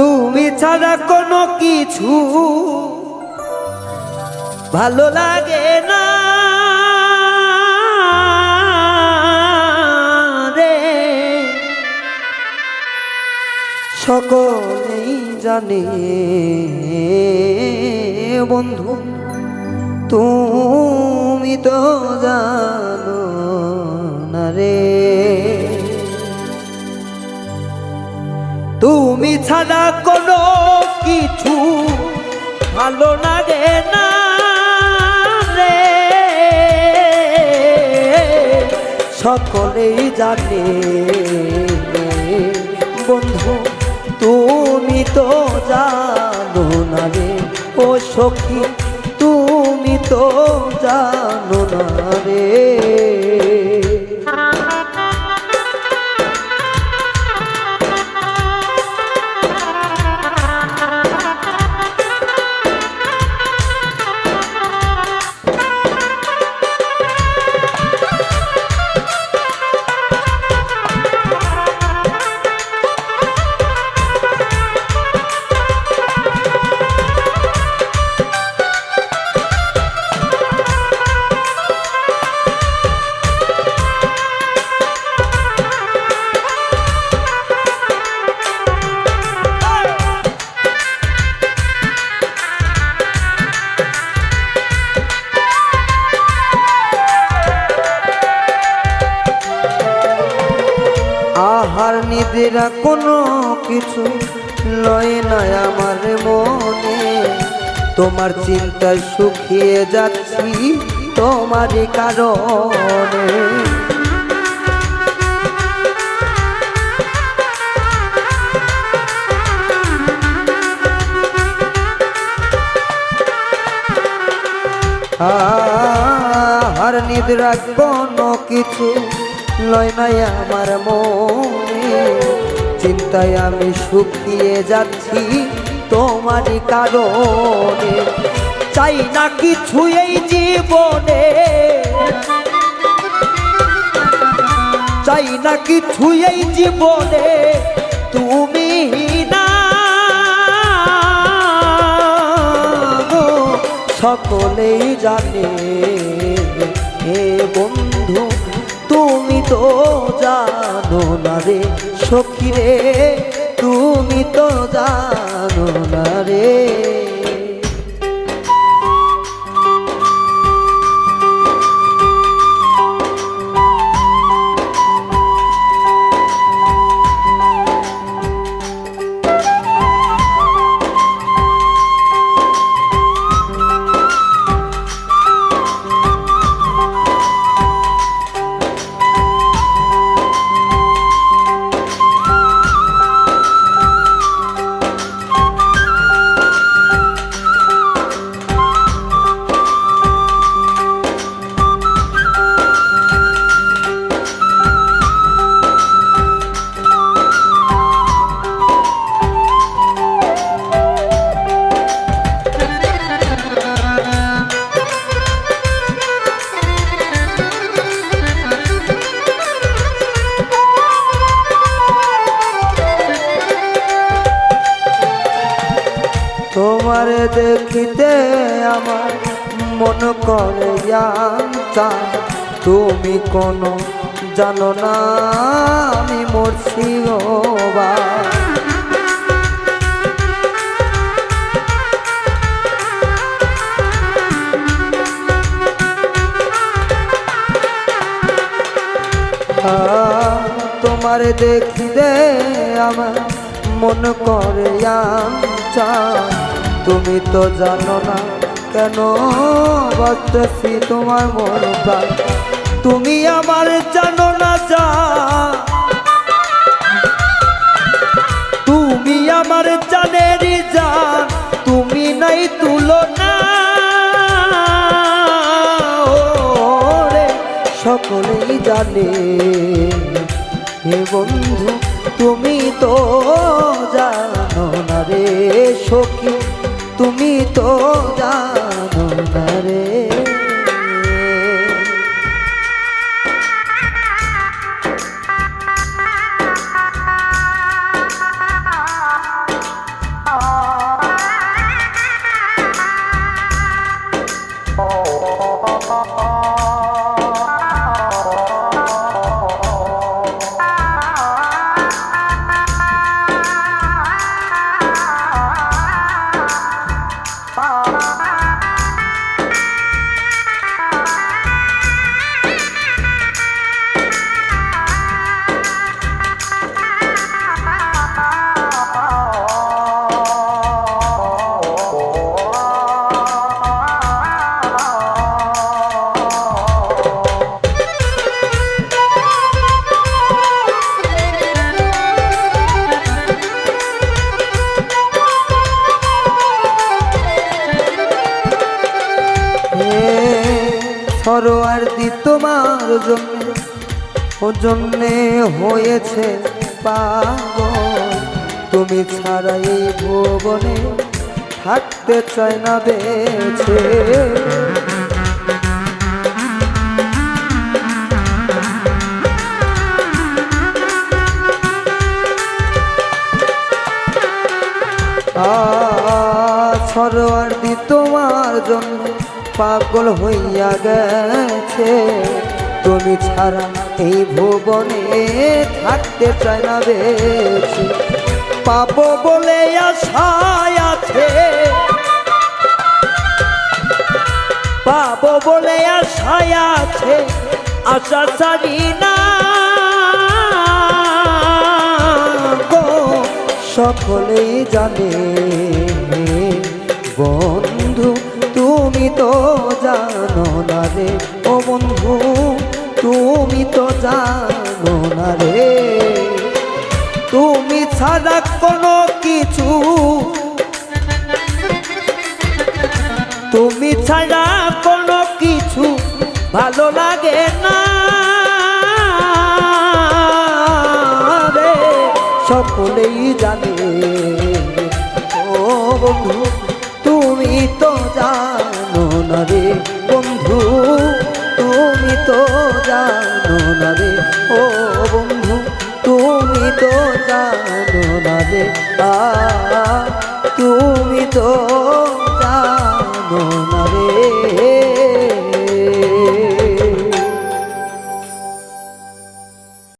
তুমি ছাড়া কোনো কিছু ভালো লাগে না। রে। সকলেই জানে, বন্ধু, তুমি তো জানো না রে। তুমি ছাড়া কোনো কিছু ভালো লাগে না রে। সকলেই জানে বন্ধু, তুমি তো জানো না রে। ও সখী, তুমি তো জানো না রে। আহার নিদ্রা কোনো কিছু লয় না আমার মনে। তোমার চিন্তায় শুকিয়ে যাচ্ছি তোমারই কারণে। আর নিদ্রা কোনো কিছু লয় নাই আমার মনে। চিন্তায় আমি শুকিয়ে যাচ্ছি তোমারই কারণে। চাই না কিছু এই জীবনে। চাই না কিছু এই জীবনে। তুমি না। সকলেই জানে হে বন্ধু। তুমি তো জানো না রে সখী রে তুমি তো জানো না রে। তোমার দেখিতে আমার মন করে জানতা তুমি কোনো জানো না, আমি মরছি বা তোমার দেখিতে আমার মন করে চা তুমি তো জানো না কেন বাঁচতেছি তোমার মন প্রাণ। তুমি আমার জানো না যা। তুমি আমার জানের জান, তুমি নাই তুলনা। ওরে, সকলেই জানে। হে বন্ধু, তুমি তো জানো না রে সখী। তুমি সরোয়ার্দি তোমার জন্য, ও জন্যে হয়েছে পাগল। তুমি ছাড়া এই ভুবনে থাকতে চায় না বেছে। সরোয়ার্দি তোমার জন্য পাগল হইয়া গেছে। তুমি ছাড়া এই ভুবনে থাকতে চায় না বেছে পাবো বলে আশায় আছে। পাবো বলে আশায় আছে, আশা ছাড়ি না। সকলেই জানে তুমি তো জানো না রে? ও বন্ধু, তুমি তো জানো না রে। তুমি ছাড়া কোনো কিছু। তুমি ছাড়া কোনো কিছু ভালো লাগে না রে। সকলেই জানে। ও বন্ধু, তুমি তো না বন্ধু, তুমি তো জানো না রে। ও বন্ধু, তুমি তো জানো না রে। আ, তুমি তো